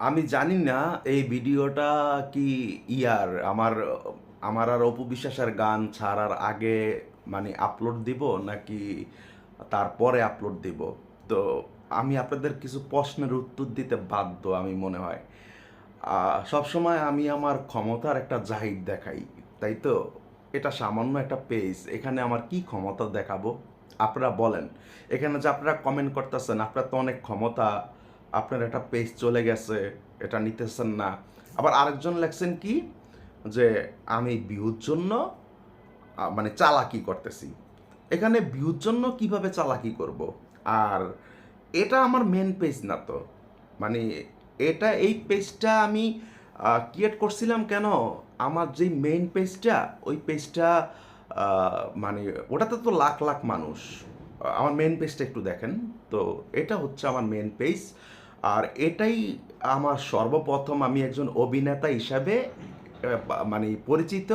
আমি জানি না এই ভিডিওটা কি ইয়ার। আমার আমার আর অপু বিশ্বাসের গান ছাড়ার আগে মানে আপলোড দিব নাকি তারপরে আপলোড দিব? তো আমি আপনাদের কিছু প্রশ্নের উত্তর দিতে বাধ্য আমি মনে হয়। সবসময় আমি আমার ক্ষমতার একটা জাহিদ দেখাই, তাই তো? এটা সামান্য একটা পেজ, এখানে আমার কি ক্ষমতা দেখাবো? আপনারা বলেন। এখানে যে আপনারা কমেন্ট করতেছেন, আপনার তো অনেক ক্ষমতা। আপনার একটা পেজ চলে গেছে, এটা নিতেছেন না। আবার আরেকজন লেখছেন কি? যে আমি বিহুর জন্য মানে চালাকি করতেছি। এখানে ভিউর জন্য কীভাবে চালাকি করব? আর এটা আমার মেন পেজ না তো। মানে এটা এই পেজটা আমি ক্রিয়েট করছিলাম কেন? আমার যেই মেইন পেজটা ওই পেজটা মানে ওটাতে তো লাখ লাখ মানুষ। আমার মেন পেজটা একটু দেখেন। তো এটা হচ্ছে আমার মেন পেজ আর এটাই আমার সর্বপ্রথম আমি একজন অভিনেতা হিসাবে মানে পরিচিত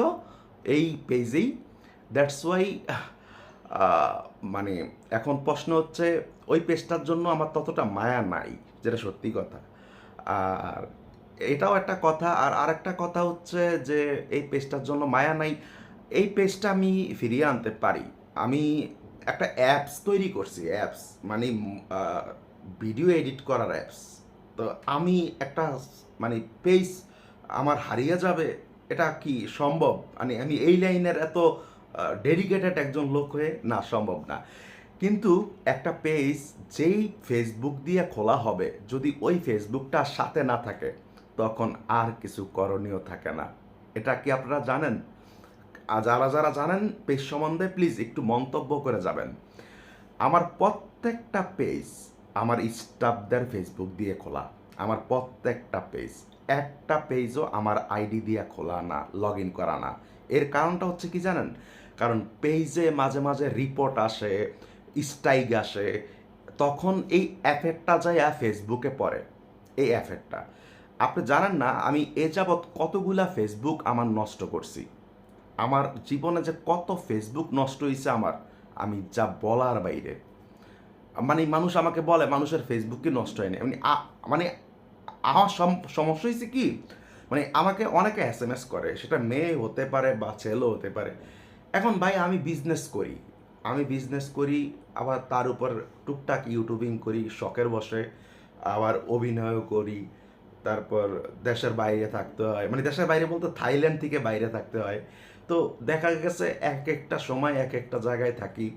এই পেজেই। দ্যাটস ওয়াই মানে এখন প্রশ্ন হচ্ছে, ওই পেজটার জন্য আমার ততটা মায়া নাই, যেটা সত্যি কথা। আর এটাও একটা কথা, আর আরেকটা কথা হচ্ছে যে, এই পেজটার জন্য মায়া নাই। এই পেজটা আমি ফিরিয়ে আনতে পারি। আমি একটা অ্যাপস তৈরি করছি, অ্যাপস মানে ভিডিও এডিট করার অ্যাপস তো আমি একটা মানে পেজ আমার হারিয়ে যাবে, এটা কি সম্ভব? মানে আমি এই লাইনের এত ডেডিকেটেড একজন লোক হয়ে না, সম্ভব না। কিন্তু একটা পেজ যেই ফেসবুক দিয়ে খোলা হবে, যদি ওই ফেসবুকটা সাথে না থাকে, তখন আর কিছু করণীয় থাকে না। এটা কি আপনারা জানেন? যারা যারা জানেন পেজ সম্বন্ধে প্লিজ একটু মন্তব্য করে যাবেন। আমার প্রত্যেকটা পেজ আমার স্টাফদের ফেসবুক দিয়ে খোলা। আমার প্রত্যেকটা পেজ একটা পেজও আমার আইডি দিয়ে খোলা না লগ ইন করা না। এর কারণটা হচ্ছে কি জানেন? কারণ পেজে মাঝে মাঝে রিপোর্ট আসে স্ট্রাইক আসে, তখন এই অ্যাফেক্টটা যায় ফেসবুকে পড়ে। এই অ্যাফেক্টটা আপনি জানেন না, আমি এ যাবৎ কতগুলা ফেসবুক আমার নষ্ট করছি। আমার জীবনে যে কত ফেসবুক নষ্ট হয়েছে আমার, আমি যা বলার বাইরে। মানে মানুষ আমাকে বলে, মানুষের ফেসবুক কি নষ্ট হয়নি। মানে মানে আমার সমস্যা হয়েছে কি মানে আমাকে অনেকে এস এম এস করে, সেটা মেয়ে হতে পারে বা ছেলেও হতে পারে। এখন ভাই আমি বিজনেস করি। আমি বিজনেস করি, আবার তার উপর টুকটাক ইউটিউবিং করি, শখের বসে। আবার অভিনয়ও করি। তারপর দেশের বাইরে থাকতে হয়। মানে দেশের বাইরে বলতে থাইল্যান্ড থেকে বাইরে থাকতে হয়। তো দেখা গেছে এক একটা সময় এক একটা জায়গায় থাকি।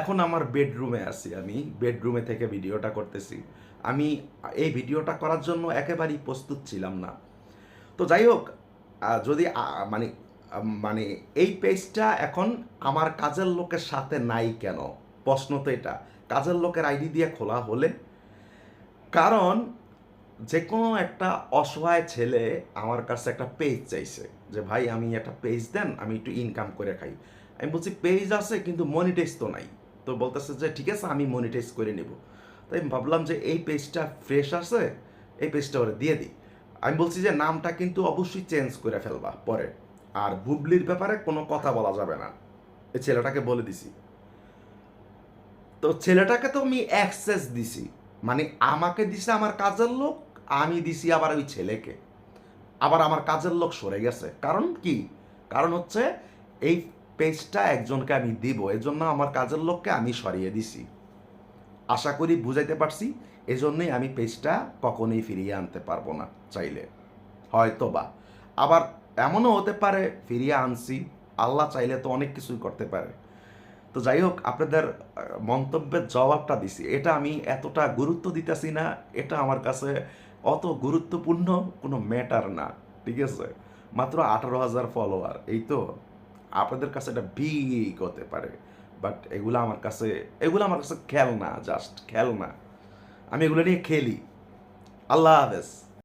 এখন আমার বেডরুমে আছি আমি বেডরুমে থেকে ভিডিওটা করতেছি। আমি এই ভিডিওটা করার জন্য একেবারেই প্রস্তুত ছিলাম না। তো যাই হোক যদি মানে মানে এই পেজটা এখন আমার কাজের লোকের সাথে নাই কেন? প্রশ্ন তো এটা। কাজের লোকের আইডি দিয়ে খোলা হলে? কারণ যে কোনো একটা অসহায় ছেলে আমার কাছে একটা পেজ চাইছে যে, ভাই, আমি একটা পেজ দেন, আমি একটু ইনকাম করে খাই। আমি বলছি পেজ আছে, কিন্তু মনিটাইজ তো নাই। তো বলতেছে যে, ঠিক আছে, আমি মনিটাইজ করে নেব। তাই ভাবলাম যে, এই পেজটা ফ্রেশ আছে, এই পেজটা ওরা দিয়ে দিই। আমি বলছি যে, নামটা কিন্তু অবশ্যই চেঞ্জ করে ফেলবা পরে। আর বুবলির ব্যাপারে কোনো কথা বলা যাবে না। এই ছেলেটাকে বলে দিছি। তো ছেলেটাকে তো আমি অ্যাক্সেস দিছি। মানে আমাকে দিছে আমার কাজের লোক, আমি দিছি আবার ওই ছেলেকে। আবার আমার কাজের লোক সরে গেছে। কারণ কি? কারণ হচ্ছে, এই পেজটা একজনকে আমি দিব, এজন্য আমার কাজের লোককে আমি সরিয়ে দিছি। আশা করি বুঝাইতে পারছি, এজন্যই আমি পেজটা কখনোই ফিরিয়ে আনতে পারব না চাইলে। হয়তো বা আবার এমনও হতে পারে, ফিরিয়ে আনছি, আল্লাহ চাইলে তো অনেক কিছুই করতে পারে। তো যাই হোক, আপনাদের মন্তব্যের জবাবটা দিছি। এটা আমি এতটা গুরুত্ব দিতেছি না, এটা আমার কাছে অত গুরুত্বপূর্ণ কোনো ম্যাটার না, ঠিক আছে? মাত্র আঠারো হাজার ফলোয়ার, এই তো? আপনাদের কাছে এটা বিগ হতে পারে বাট এগুলো আমার কাছে, এগুলো আমার কাছে খেলনা জাস্ট খেলনা। আমি এগুলো নিয়ে খেলি। আল্লাহ হাফেজ।